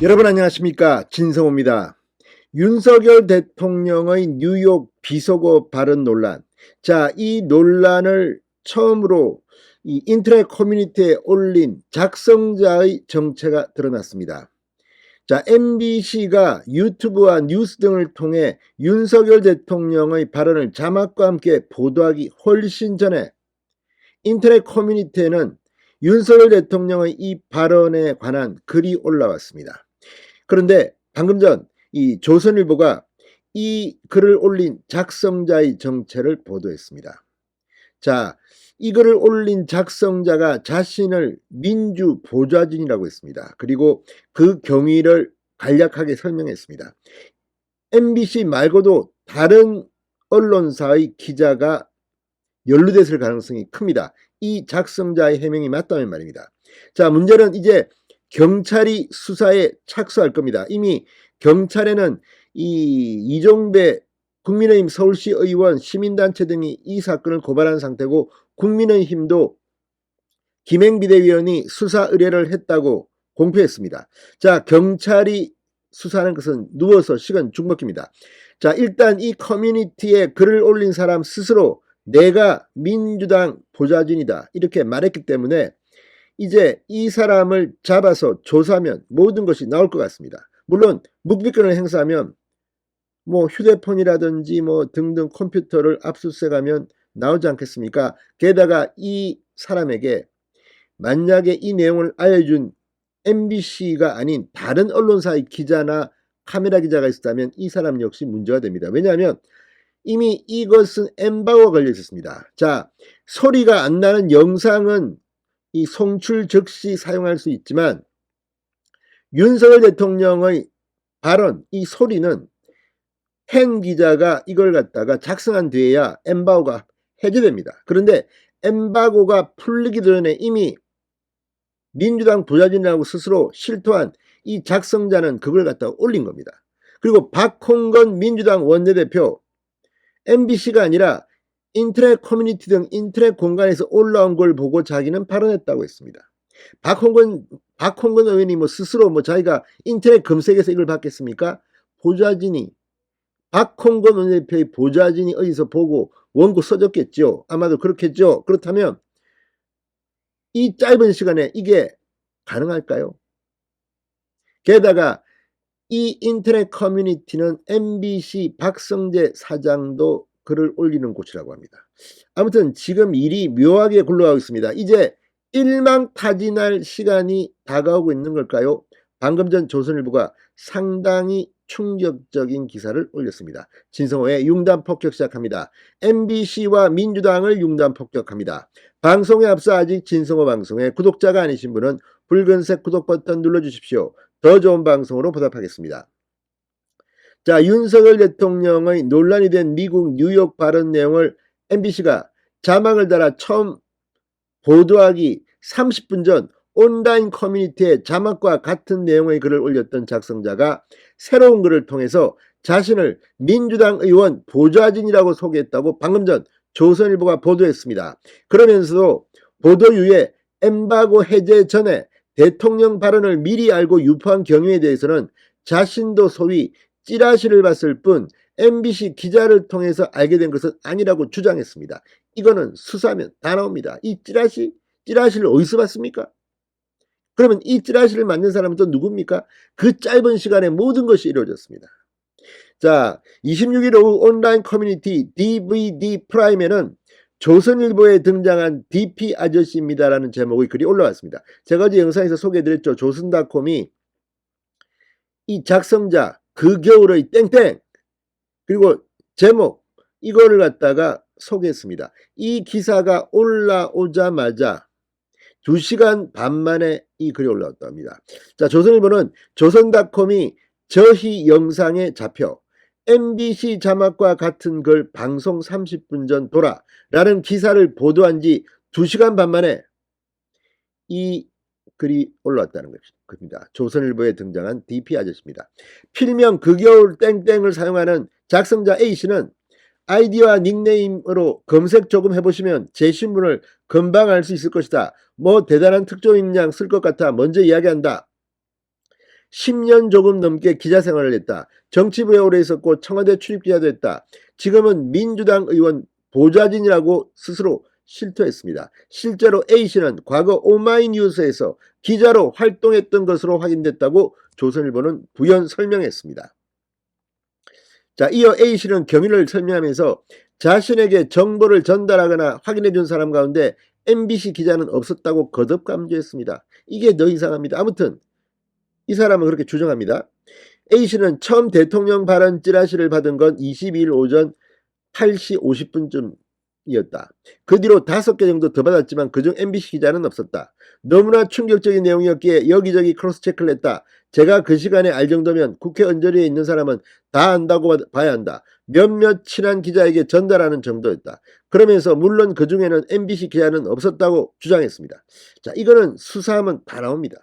여러분 안녕하십니까 진성호입니다. 윤석열 대통령의 뉴욕 비속어 발언 논란. 자, 이 논란을 처음으로 이 인터넷 커뮤니티에 올린 작성자의 정체가 드러났습니다. 자, MBC가 유튜브와 뉴스 등을 통해 윤석열 대통령의 발언을 자막과 함께 보도하기 훨씬 전에 인터넷 커뮤니티에는 윤석열 대통령의 이 발언에 관한 글이 올라왔습니다. 그런데 방금 전 이 조선일보가 이 글을 올린 작성자의 정체를 보도했습니다. 자, 이 글을 올린 작성자가 자신을 민주 보좌진이라고 했습니다. 그리고 그 경위를 간략하게 설명했습니다. MBC 말고도 다른 언론사의 기자가 연루됐을 가능성이 큽니다. 이 작성자의 해명이 맞다면 말입니다. 자, 문제는 이제 경찰이 수사에 착수할 겁니다. 이미 경찰에는 이 이종배 국민의힘 서울시 의원 시민단체 등이 이 사건을 고발한 상태고 국민의힘도 김행비대위원이 수사 의뢰를 했다고 공표했습니다. 자, 경찰이 수사하는 것은 누워서 시간 죽먹힙니다. 자, 일단 이 커뮤니티에 글을 올린 사람 스스로 내가 민주당 보좌진이다 이렇게 말했기 때문에 이제 이 사람을 잡아서 조사하면 모든 것이 나올 것 같습니다. 물론 묵비권을 행사하면 뭐 휴대폰이라든지 뭐 등등 컴퓨터를 압수수색하면 나오지 않겠습니까? 게다가 이 사람에게 만약에 이 내용을 알려준 MBC가 아닌 다른 언론사의 기자나 카메라 기자가 있었다면 이 사람 역시 문제가 됩니다. 왜냐하면 이미 이것은 엠바고가 걸려 있었습니다. 자, 소리가 안 나는 영상은 이 송출 즉시 사용할 수 있지만 윤석열 대통령의 발언, 이 소리는 행 기자가 이걸 갖다가 작성한 뒤에야 엠바고가 해제됩니다. 그런데 엠바고가 풀리기 전에 이미 민주당 부자진이라고 스스로 실토한 이 작성자는 그걸 갖다가 올린 겁니다. 그리고 박홍건 민주당 원내대표 MBC가 아니라 인터넷 커뮤니티 등 인터넷 공간에서 올라온 걸 보고 자기는 발언했다고 했습니다. 박홍근 박홍근 의원이 뭐 스스로 뭐 자기가 인터넷 검색에서 이걸 받겠습니까? 보좌진이 박홍근 원내대표의 보좌진이 어디서 보고 원고 써줬겠죠. 아마도 그렇겠죠. 그렇다면 이 짧은 시간에 이게 가능할까요? 게다가 이 인터넷 커뮤니티는 MBC 박성재 사장도 글을 올리는 곳이라고 합니다. 아무튼 지금 일이 묘하게 굴러가고 있습니다. 이제 일망타진할 시간이 다가오고 있는 걸까요? 방금 전 조선일보가 상당히 충격적인 기사를 올렸습니다. 진성호의 융단 폭격 시작합니다. MBC와 민주당을 융단 폭격합니다. 방송에 앞서 아직 진성호 방송에 구독자가 아니신 분은 붉은색 구독 버튼 눌러주십시오. 더 좋은 방송으로 보답하겠습니다. 자, 윤석열 대통령의 논란이 된 미국 뉴욕 발언 내용을 MBC가 자막을 달아 처음 보도하기 30분 전 온라인 커뮤니티에 자막과 같은 내용의 글을 올렸던 작성자가 새로운 글을 통해서 자신을 민주당 의원 보좌진이라고 소개했다고 방금 전 조선일보가 보도했습니다. 그러면서도 보도 이후에 엠바고 해제 전에 대통령 발언을 미리 알고 유포한 경위에 대해서는 자신도 소위 찌라시를 봤을 뿐 MBC 기자를 통해서 알게 된 것은 아니라고 주장했습니다. 이거는 수사면 다 나옵니다. 이 찌라시, 찌라시를 어디서 봤습니까? 그러면 이 찌라시를 만든 사람은 또 누굽니까? 그 짧은 시간에 모든 것이 이루어졌습니다. 자, 26일 오후 온라인 커뮤니티 DVD 프라임에는 조선일보에 등장한 DP 아저씨입니다라는 제목의 글이 올라왔습니다. 제가 어제 영상에서 소개해드렸죠. 조선닷컴이 이 작성자 그 겨울의 땡땡 그리고 제목 이거를 갖다가 소개했습니다. 이 기사가 올라오자마자 2시간 반 만에 이 글이 올라왔다 합니다. 자, 조선일보는 조선닷컴이 저희 영상에 잡혀 MBC 자막과 같은 글 방송 30분 전 돌아 라는 기사를 보도한 지 2시간 반 만에 이 글이 올라왔다는 겁니다. 조선일보에 등장한 DP 아저씨입니다. 필명 그 겨울 땡땡을 사용하는 작성자 A씨는 아이디와 닉네임으로 검색 조금 해보시면 제 신분을 금방 알 수 있을 것이다. 뭐 대단한 특종인 양 쓸 것 같아 먼저 이야기한다. 10년 조금 넘게 기자 생활을 했다. 정치부에 오래 있었고 청와대 출입기자도 했다. 지금은 민주당 의원 보좌진이라고 스스로 실토했습니다. 실제로 A씨는 과거 오마이뉴스에서 기자로 활동했던 것으로 확인됐다고 조선일보는 부연 설명했습니다. 자, 이어 A씨는 경위를 설명하면서 자신에게 정보를 전달하거나 확인해 준 사람 가운데 MBC 기자는 없었다고 거듭 강조했습니다. 이게 더 이상합니다. 아무튼 이 사람은 그렇게 주장합니다. A씨는 처음 대통령 발언 찌라시를 받은 건 22일 오전 8시 50분쯤 이었다. 그 뒤로 다섯 개 정도 더 받았지만 그중 MBC 기자는 없었다. 너무나 충격적인 내용이었기에 여기저기 크로스 체크를 했다. 제가 그 시간에 알 정도면 국회 언저리에 있는 사람은 다 안다고 봐야 한다. 몇몇 친한 기자에게 전달하는 정도였다. 그러면서 물론 그 중에는 MBC 기자는 없었다고 주장했습니다. 자, 이거는 수사하면 다 나옵니다.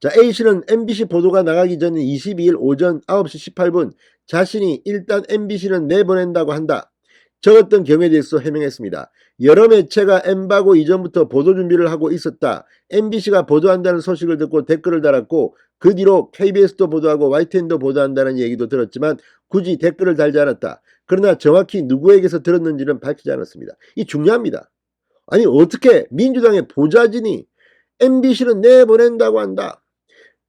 자, A씨는 MBC 보도가 나가기 전 22일 오전 9시 18분 자신이 일단 MBC는 내보낸다고 한다. 적었던 경우에 대해서 해명했습니다. 여러 매체가 엠바고 이전부터 보도 준비를 하고 있었다. MBC가 보도한다는 소식을 듣고 댓글을 달았고 그 뒤로 KBS도 보도하고 YTN도 보도한다는 얘기도 들었지만 굳이 댓글을 달지 않았다. 그러나 정확히 누구에게서 들었는지는 밝히지 않았습니다. 이 중요합니다. 아니 어떻게 민주당의 보좌진이 MBC는 내보낸다고 한다.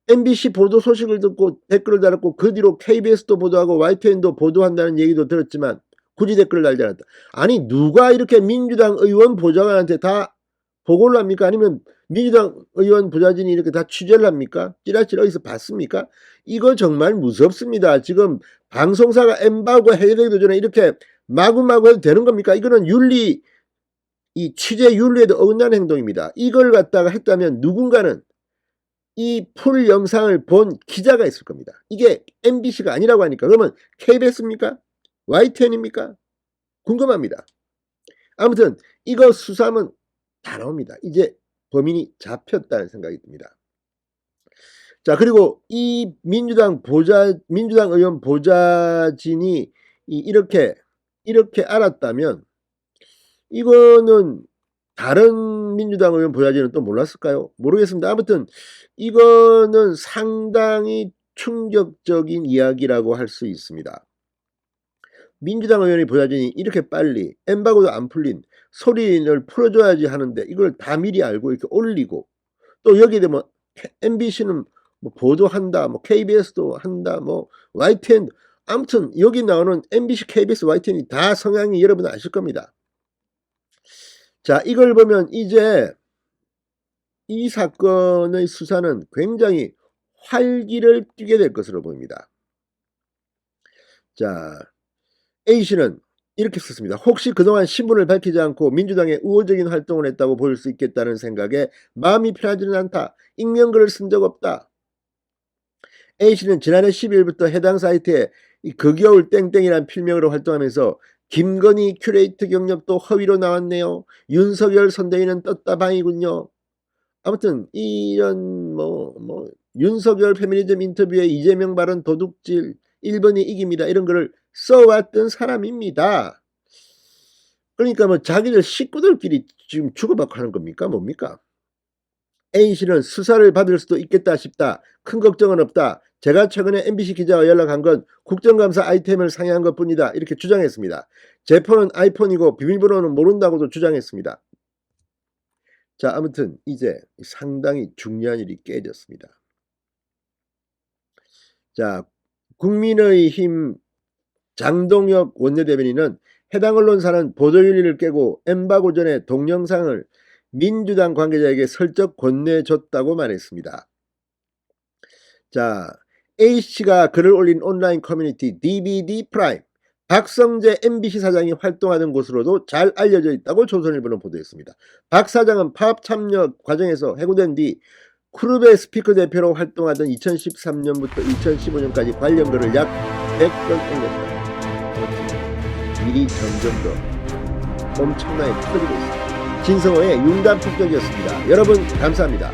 MBC 보도 소식을 듣고 댓글을 달았고 그 뒤로 KBS도 보도하고 YTN도 보도한다는 얘기도 들었지만 굳이 댓글을 달지 않았다. 아니 누가 이렇게 민주당 의원 보좌관한테 다 보고를 합니까? 아니면 민주당 의원 보좌진이 이렇게 다 취재를 합니까? 찌라시를 어디서 봤습니까? 이거 정말 무섭습니다. 지금 방송사가 엠바고 해제되기도 전에 이렇게 마구마구 해도 되는 겁니까? 이거는 윤리 이 취재 윤리에도 어긋나는 행동입니다. 이걸 갖다가 했다면 누군가는 이 풀 영상을 본 기자가 있을 겁니다. 이게 MBC가 아니라고 하니까 그러면 KBS입니까? YTN입니까? 궁금합니다. 아무튼 이거 수사하면 다 나옵니다. 이제 범인이 잡혔다는 생각이 듭니다. 자 그리고 이 민주당 보좌 민주당 의원 보좌진이 이- 이렇게 이렇게 알았다면 이거는 다른 민주당 의원 보좌진은 또 몰랐을까요? 모르겠습니다. 아무튼 이거는 상당히 충격적인 이야기라고 할 수 있습니다. 민주당 의원의 보좌진이 이렇게 빨리 엠바고도 안 풀린 소리를 풀어줘야지 하는데 이걸 다 미리 알고 이렇게 올리고 또 여기에 대면 MBC는 뭐 보도한다, 뭐 KBS도 한다, 뭐 YTN 아무튼 여기 나오는 MBC, KBS, YTN이 다 성향이 여러분 아실 겁니다. 자, 이걸 보면 이제 이 사건의 수사는 굉장히 활기를 띠게 될 것으로 보입니다. 자, A씨는 이렇게 썼습니다. 혹시 그동안 신분을 밝히지 않고 민주당의 우호적인 활동을 했다고 보일 수 있겠다는 생각에 마음이 편하지는 않다. 익명글을 쓴 적 없다. A씨는 지난해 12일부터 해당 사이트에 이 그겨울 땡땡이란 필명으로 활동하면서 김건희 큐레이터 경력도 허위로 나왔네요. 윤석열 선대위는 떴다 방이군요. 아무튼 이런 뭐뭐 윤석열 페미니즘 인터뷰에 이재명 발언 도둑질 1번이 이깁니다. 이런 거를 써왔던 사람입니다. 그러니까 뭐 자기들 식구들끼리 지금 주고받고 하는 겁니까? 뭡니까? A씨는 수사를 받을 수도 있겠다 싶다. 큰 걱정은 없다. 제가 최근에 MBC 기자와 연락한 건 국정감사 아이템을 상의한 것 뿐이다. 이렇게 주장했습니다. 제 폰은 아이폰이고 비밀번호는 모른다고도 주장했습니다. 자, 아무튼 이제 상당히 중요한 일이 깨졌습니다. 자, 국민의힘 장동혁 원내대변인은 해당 언론사는 보도윤리를 깨고 엠바고 전에 동영상을 민주당 관계자에게 슬쩍 건네줬다고 말했습니다. 자, A씨가 글을 올린 온라인 커뮤니티 DVD 프라임 박성재 MBC 사장이 활동하던 곳으로도 잘 알려져 있다고 조선일보는 보도했습니다. 박 사장은 파업 참여 과정에서 해고된 뒤 크루베 스피커 대표로 활동하던 2013년부터 2015년까지 관련 글을 약 100건 올렸다. 일이 점점 더 엄청나게 커지고 있습니다. 진성호의 융단 폭격이었습니다. 여러분 감사합니다.